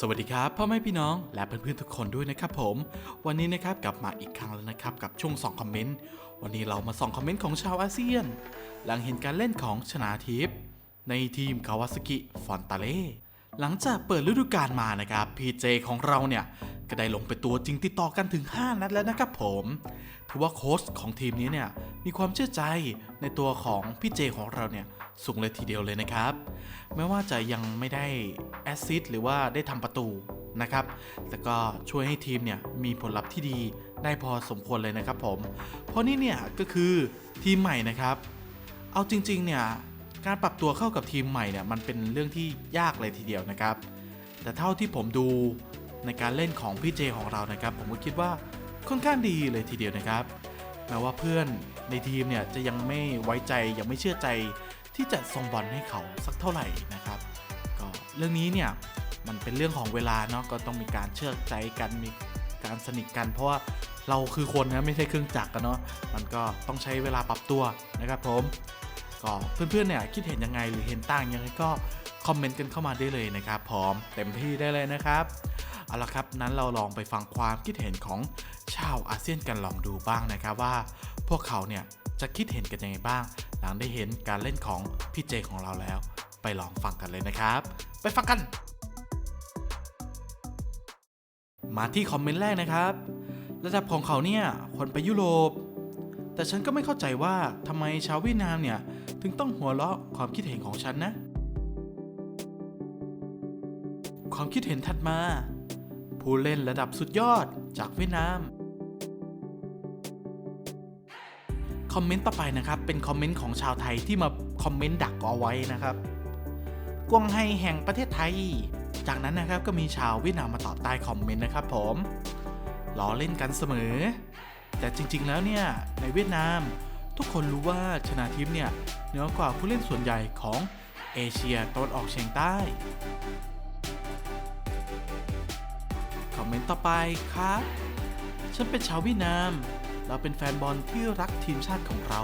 สวัสดีครับพ่อแม่พี่น้องและเพื่อนๆทุกคนด้วยนะครับผม วันนี้นะครับกลับมาอีกครั้งแล้วนะครับกับช่วงส่องคอมเมนต์วันนี้เรามาส่องคอมเมนต์ของชาวอาเซียน หลังเห็นการเล่นของชนาทิพย์ในทีมคาวาสกิฟอนตาเล่หลังจากเปิดฤดูกาลมานะครับพีเจของเราเนี่ยก็ได้ลงไปตัวจริงติดต่อกันถึง 5 นัดแล้วนะครับผม ถือว่าโค้ชของทีมนี้เนี่ยมีความเชื่อใจในตัวของพี่เจของเราเนี่ยสูงเลยทีเดียวเลยนะครับไม่ว่าจะยังไม่ได้แอสซิสต์หรือว่าได้ทำประตูนะครับ แต่ก็ช่วยให้ทีมเนี่ยมีผลลัพธ์ที่ดีได้พอสมควรเลยนะครับผม เพราะนี่เนี่ยก็คือทีมใหม่นะครับ เอาจริงๆเนี่ยการปรับตัวเข้ากับทีมใหม่เนี่ยมันเป็นเรื่องที่ยากเลยทีเดียวนะครับ แต่เท่าที่ผมดูในการเล่นของพี่เจของเรานะครับ ผมก็คิดว่า ค่อนข้างดีเลยทีเดียวนะครับแม้ว่าเพื่อนในทีมเนี่ยจะยังไม่ไว้ใจยังไม่เชื่อใจที่จะส่งบอลให้เขาสักเท่าไหร่นะครับก็เรื่องนี้เนี่ยมันเป็นเรื่องของเวลาเนาะก็ต้องมีการเชื่อใจกันมีการสนิทกัน เพราะว่าเราคือคนนะไม่ใช่เครื่องจักรกันเนาะมันก็ต้องใช้เวลาปรับตัวนะครับผมก็เพื่อนๆเนี่ยคิดเห็นยังไงหรือเห็นต่างยังไงก็คอมเมนต์กันเข้ามาได้เลยนะครับพร้อมเต็มที่ได้เลยนะครับเอาละครับนั้นเราลองไปฟังความคิดเห็นของ ชาวอาเซียนกันลองดูบ้างนะครับว่า พวกเขาเนี่ยจะคิดเห็นกันยังไงบ้าง หลังได้เห็นการเล่นของพี่เจของเราแล้ว ไปลองฟังกันเลยนะครับ ไปฟังกัน มาที่คอมเมนต์แรกนะครับ ระดับของเขาเนี่ยคนไปยุโรป แต่ฉันก็ไม่เข้าใจว่าทำไมชาวเวียดนามเนี่ยถึงต้องหัวเราะความคิดเห็นของฉันนะ ความคิดเห็นถัดมา ผู้เล่นระดับสุดยอดจากเวียดนาม อมเมนต์ต่อไปนะครับ เป็นคอมเมนต์ของชาวไทยที่มาคอมเมนต์ดักเอาไว้นะครับกวงไฮแห่งประเทศไทย จากนั้นนะครับก็มีชาวเวียดนามมาตอบใต้คอมเมนต์นะครับผมล้อเล่นกันเสมอ แต่จริงๆแล้วเนี่ยในเวียดนาม ทุกคนรู้ว่าชนาทิพย์เนี่ยเหนือกว่าผู้เล่นส่วนใหญ่ของเอเชียตะวันออกเฉียงใต้คอมเมนต์ต่อไปครับ ฉันเป็นชาวเวียดนาม เราเป็นแฟนบอลที่รักทีมชาติของเรา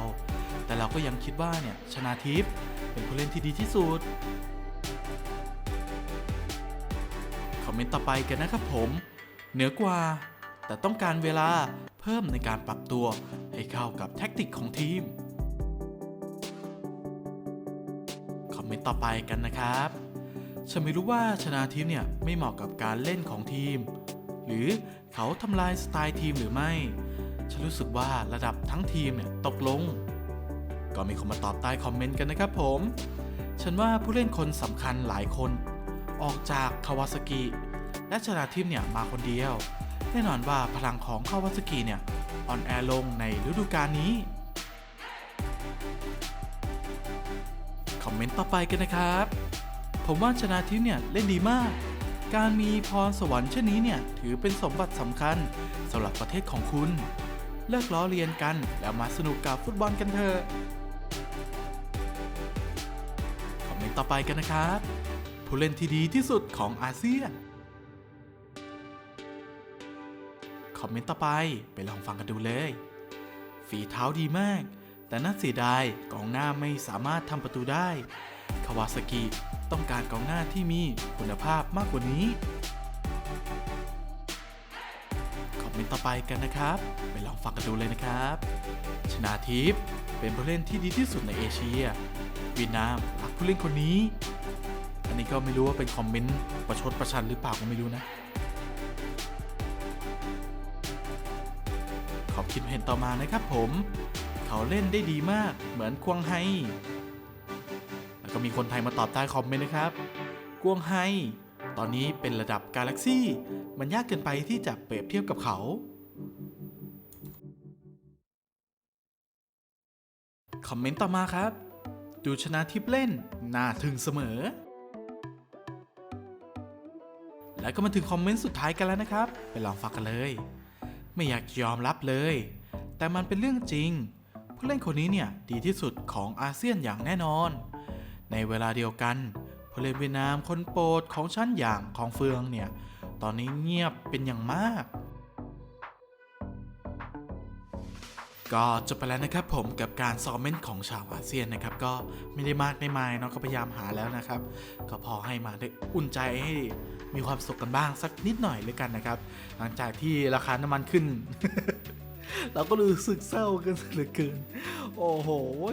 แต่เราก็ยังคิดว่าเนี่ยชนาทิพย์เป็นผู้เล่นที่ดีที่สุด คอมเมนต์ต่อไปกันนะครับผม เหนือกว่า แต่ต้องการเวลาเพิ่มในการปรับตัวให้เข้ากับแท็กติกของทีม คอมเมนต์ต่อไปกันนะครับฉันไม่รู้ว่าชนาทิพย์เนี่ยไม่เหมาะกับการเล่นของทีม หรือเขาทำลายสไตล์ทีมหรือไม่ รู้สึกว่าระดับทั้งทีมเนี่ยตกลง ก็มีคนมาตอบใต้คอมเมนต์กันนะครับผม ฉันว่าผู้เล่นคนสำคัญหลายคน ออกจากคาวาซากิและชนาทิพย์เนี่ยมาคนเดียว แน่นอนว่าพลังของคาวาซากิเนี่ยอ่อนแอลงในฤดูกาลนี้คอมเมนต์ต่อไปกันนะครับ ผมว่าชนาทิพย์เนี่ยเล่นดีมาก การมีพรสวรรค์เช่นนี้เนี่ยถือเป็นสมบัติสำคัญสำหรับประเทศของคุณ เลิกล้อเลียนกัน แล้วมาสนุกกับฟุตบอลกันเถอะ คอมเมนต์ต่อไปกันนะครับ ผู้เล่นที่ดีที่สุดของอาเซียน คอมเมนต์ต่อไปไปลองฟังกันดูเลย ฝีเท้าดีมาก แต่น่าเสียดายกองหน้าไม่สามารถทำประตูได้ คาวาซากิต้องการกองหน้าที่มีคุณภาพมากกว่านี้ เมนต์ต่อไปกันนะครับ ไปลองฟังกันดูเลยนะครับ ชนาทิพย์เป็นผู้เล่นที่ดีที่สุดในเอเชียวีนามรักผู้เล่นคนนี้ อันนี้ก็ไม่รู้ว่าเป็นคอมเมนต์ประชดประชันหรือเปล่าก็ไม่รู้นะ ขอบคิดเห็นต่อมานะครับผม เขาเล่นได้ดีมากเหมือนควงไฮ แล้วก็มีคนไทยมาตอบใต้คอมเมนต์นะครับกวงไฮ ตอนนี้เป็นระดับกาแล็กซี่ มันยากเกินไปที่จะเปรียบเทียบกับเขา คอมเมนต์ต่อมาครับ ดูชนะทิพเล่น น่าถึงเสมอ แล้วก็มาถึงคอมเมนต์สุดท้ายกันแล้วนะครับ ไปลองฟังกันเลย ไม่อยากยอมรับเลย แต่มันเป็นเรื่องจริง ผู้เล่นคนนี้เนี่ยดีที่สุดของอาเซียนอย่างแน่นอน ในเวลาเดียวกัน ผู้เล่นเวียดนามคนโปรดของฉันอย่างของเฟืองเนี่ย ตอนนี้เงียบเป็นอย่างมาก ก็จบไปแล้วนะครับผมกับการซอมเมนต์ของชาวอาเซียนนะครับ ก็ไม่ได้มากได้มายเนาะก็พยายามหาแล้วนะครับ ก็พอให้มาได้อุ่นใจให้มีความสุขกันบ้างสักนิดหน่อยเลยกันนะครับ หลังจากที่ราคาน้ำมันขึ้น เราก็รู้สึกเศร้ากันเหลือเกิน โอ้โห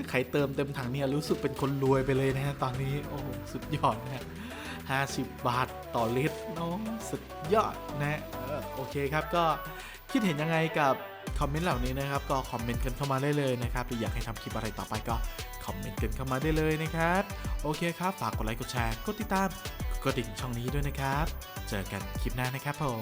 ใครเติมเต็มถังเนี่ยรู้สึกเป็นคนรวยไปเลยนะฮะตอนนี้ โอ้โห สุดยอดนะฮะห้าสิบบาทต่อลิตรเน้องสุดยอดนะฮะโอเคครับก็คิดเห็นยังไงกับคอมเมนต์เหล่านี้นะครับ ก็คอมเมนต์กันเข้ามาได้เลยนะครับหรืออยากให้ทำคลิปอะไรต่อไปก็คอมเมนต์กันเข้ามาได้เลยนะครับ โอเคครับ ฝากกดไลค์กดแชร์กดติดตามกดดิ่งช่องนี้ด้วยนะครับ เจอกันคลิปหน้านะครับผม